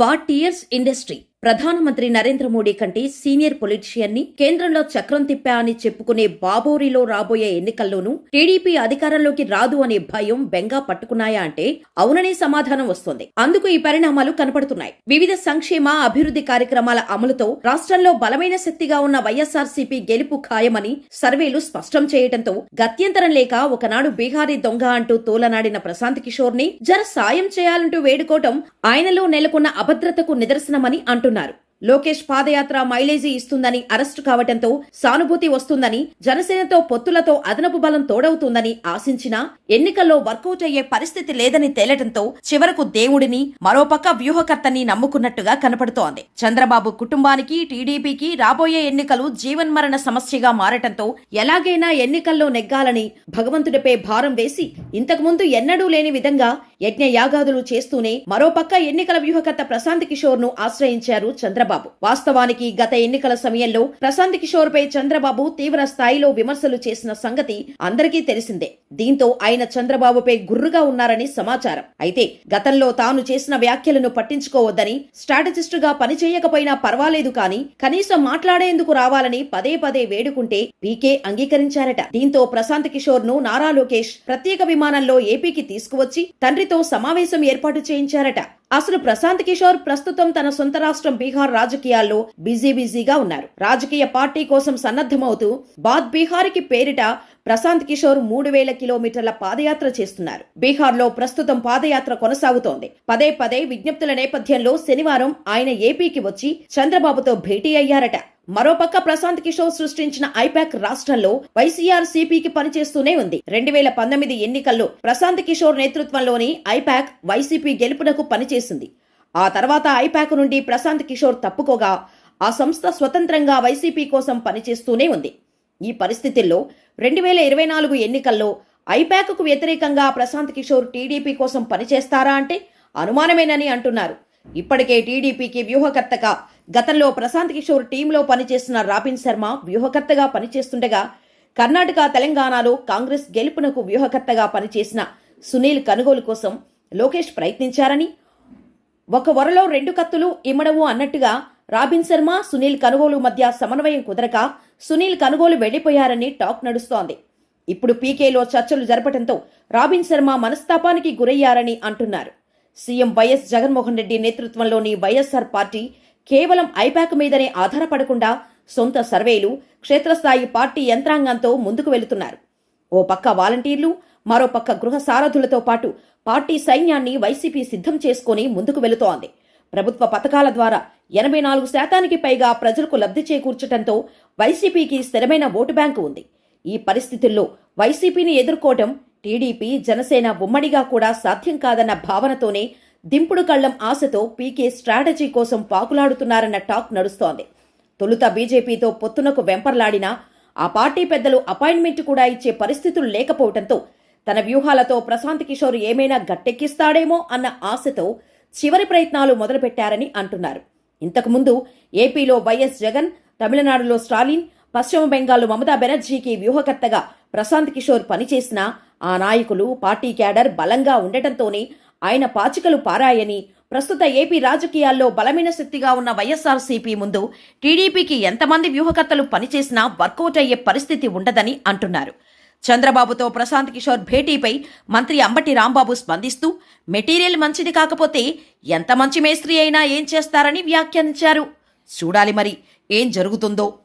40 years industry. ప్రధానమంత్రి నరేంద్ర మోడీ కంటే senior పొలిటీషియన్ని కేంద్రంలో చక్రం తిప్పా అని చెప్పుకునే బాబోరిలో రాబోయే ఎన్నికల్లోనూ టీడీపీ అధికారంలోకి రాదు అనే భయం బెంగా పట్టుకున్నాయా అంటే అవుననే సమాధానం వస్తోంది. అందుకు ఈ పరిణామాలు కనపడుతున్నాయి. వివిధ సంక్షేమ అభివృద్ధి కార్యక్రమాల అమలుతో రాష్ట్రంలో బలమైన శక్తిగా ఉన్న వైఎస్ఆర్సీపీ గెలుపు ఖాయమని సర్వేలు స్పష్టం చేయడంతో గత్యంతరం లేక ఒకనాడు బీహారీ దొంగ అంటూ తోలనాడిన ప్రశాంత్ కిషోర్ని జర సాయం చేయాలంటూ వేడుకోవటం ఆయనలో నెలకొన్న అభద్రతకు నిదర్శనమని అంటున్నారు. లోకేష్ పాదయాత్ర మైలేజీ ఇస్తుందని అరెస్టు కావటంతో సానుభూతి వస్తుందని జనసేనతో పొత్తులతో అదనపు బలం తోడవుతుందని ఆశించినా ఎన్నికల్లో వర్కౌట్ అయ్యే పరిస్థితి లేదని తేలటంతో చివరకు దేవుడిని మరోపక్క వ్యూహకర్తని నమ్ముకున్నట్టుగా కనపడుతోంది. చంద్రబాబు కుటుంబానికి టీడీపీకి రాబోయే ఎన్నికలు జీవన్మరణ సమస్యగా మారటంతో ఎలాగైనా ఎన్నికల్లో నెగ్గాలని భగవంతుడిపై భారం వేసి ఇంతకుముందు ఎన్నడూ లేని విధంగా యజ్ఞ యాగాదులు చేస్తూనే మరోపక్క ఎన్నికల వ్యూహకర్త ప్రశాంత్ కిషోర్ను ఆశ్రయించారు చంద్రబాబు. వాస్తవానికి గత ఎన్నికల సమయంలో ప్రశాంత్ కిషోర్ పై చంద్రబాబు తీవ్ర స్థాయిలో విమర్శలు చేసిన సంగతి అందరికీ తెలిసిందే. దీంతో ఆయన చంద్రబాబుపై గుర్రుగా ఉన్నారని సమాచారం. అయితే గతంలో తాను చేసిన వ్యాఖ్యలను పట్టించుకోవద్దని స్ట్రాటజిస్ట్గా పనిచేయకపోయినా పర్వాలేదు కానీ కనీసం మాట్లాడేందుకు రావాలని పదే పదే వేడుకుంటే పీకే అంగీకరించారట. దీంతో ప్రశాంత్ కిషోర్ను నారా లోకేష్ ప్రత్యేక విమానంలో ఏపీకి తీసుకువచ్చి తండ్రి తో సమావేశం ఏర్పాటు చేయించారట. అసలు ప్రశాంత్ కిషోర్ ప్రస్తుతం తన సొంత రాష్ట్రం బీహార్ రాజకీయాల్లో బిజీ బిజీగా ఉన్నారు. రాజకీయ పార్టీ కోసం సన్నద్ధమవుతూ బాద్ బీహార్కి పేరిట ప్రశాంత్ కిషోర్ మూడు వేల కిలోమీటర్ల పాదయాత్ర చేస్తున్నారు. బీహార్లో ప్రస్తుతం పాదయాత్ర కొనసాగుతోంది. పదే పదే విజ్ఞప్తుల నేపథ్యంలో శనివారం ఆయన ఏపీకి వచ్చి చంద్రబాబుతో భేటీ అయ్యారట. మరోపక్క ప్రశాంత్ కిషోర్ సృష్టించిన ఐపాక్ రాష్ట్రంలో వైసీఆర్ సిపికి పనిచేస్తూనే ఉంది. రెండు వేల పంతొమ్మిది ఎన్నికల్లో ప్రశాంత్ కిషోర్ నేతృత్వంలోని ఐపాక్ వైసీపీ గెలుపునకు పనిచేసింది. ఆ తర్వాత ఐపాక్ నుండి ప్రశాంత్ కిషోర్ తప్పుకోగా ఆ సంస్థ స్వతంత్రంగా వైసీపీ కోసం పనిచేస్తూనే ఉంది. ఈ పరిస్థితుల్లో రెండు వేల ఇరవై నాలుగు ఎన్నికల్లో ఐపాక్కు వ్యతిరేకంగా ప్రశాంత్ కిషోర్ టీడీపీ కోసం పనిచేస్తారా అంటే అనుమానమేనని అంటున్నారు. ఇప్పటికే టీడీపీకి వ్యూహకర్తగా గతంలో ప్రశాంత్ కిషోర్ టీంలో పనిచేస్తున్న రాబిన్ శర్మ వ్యూహకర్తగా పనిచేస్తుండగా కర్ణాటక తెలంగాణలో కాంగ్రెస్ గెలుపునకు వ్యూహకర్తగా పనిచేసిన సునీల్ కనుగోలు కోసం లోకేష్ ప్రయత్నించారని ఒక వరలో రెండు కత్తులు ఇమ్మడవు అన్నట్టుగా రాబిన్ శర్మ సునీల్ కనుగోలు మధ్య సమన్వయం కుదరక సునీల్ కనుగోలు వెళ్ళిపోయారని టాక్ నడుస్తోంది. ఇప్పుడు పీకేలో చర్చలు జరపడంతో రాబిన్ శర్మ మనస్తాపానికి గురయ్యారని అంటున్నారు. సీఎం వైఎస్ జగన్మోహన్ రెడ్డి నేతృత్వంలోని వైఎస్ఆర్ పార్టీ కేవలం ఐపాక్ మీదనే ఆధారపడకుండా సొంత సర్వేలు క్షేత్రస్థాయి పార్టీ యంత్రాంగంతో ముందుకు వెళుతున్నారు. ఓ పక్క వాలంటీర్లు మరో పక్క గృహ సారథులతో పాటు పార్టీ సైన్యాన్ని వైసీపీ సిద్ధం చేసుకుని ముందుకు వెళుతోంది. ప్రభుత్వ పథకాల ద్వారా ఎనభై నాలుగు శాతానికి పైగా ప్రజలకు లబ్ధి చేకూర్చడంతో వైసీపీకి స్థిరమైన ఓటు బ్యాంకు ఉంది. ఈ పరిస్థితుల్లో వైసీపీని ఎదుర్కోవటం టీడీపీ జనసేన ఉమ్మడిగా కూడా సాధ్యం కాదన్న భావనతోనే దింపుడు కళ్ళం ఆశతో పీకే స్ట్రాటజీ కోసం పాకులాడుతున్నారన్న టాక్ నడుస్తోంది. తొలుత బీజేపీతో పొత్తునకు వెంపర్లాడినా ఆ పార్టీ పెద్దలు అపాయింట్మెంట్ కూడా ఇచ్చే పరిస్థితులు లేకపోవడంతో తన వ్యూహాలతో ప్రశాంత్ కిషోర్ ఏమైనా గట్టెక్కిస్తాడేమో అన్న ఆశతో చివరి ప్రయత్నాలు మొదలుపెట్టారని అంటున్నారు. ఇంతకుముందు ఏపీలో వైఎస్ జగన్ తమిళనాడులో స్టాలిన్ పశ్చిమ బెంగాల్లో మమతా బెనర్జీకి వ్యూహకర్తగా ప్రశాంత్ కిషోర్ పనిచేసిన ఆ నాయకులు పార్టీ క్యాడర్ బలంగా ఉండటంతోనే ఆయన పాచికలు పారాయని ప్రస్తుత ఏపీ రాజకీయాల్లో బలమైన శక్తిగా ఉన్న వైఎస్ఆర్సీపీ ముందు టీడీపీకి ఎంతమంది వ్యూహకర్తలు పనిచేసినా వర్కౌట్ అయ్యే పరిస్థితి ఉండదని అంటున్నారు. చంద్రబాబుతో ప్రశాంత్ కిషోర్ భేటీపై మంత్రి అంబటి రాంబాబు స్పందిస్తూ మెటీరియల్ మంచిది కాకపోతే ఎంత మంచి మేస్త్రి అయినా ఏం చేస్తారని వ్యాఖ్యానించారు. చూడాలి మరి ఏం జరుగుతుందో.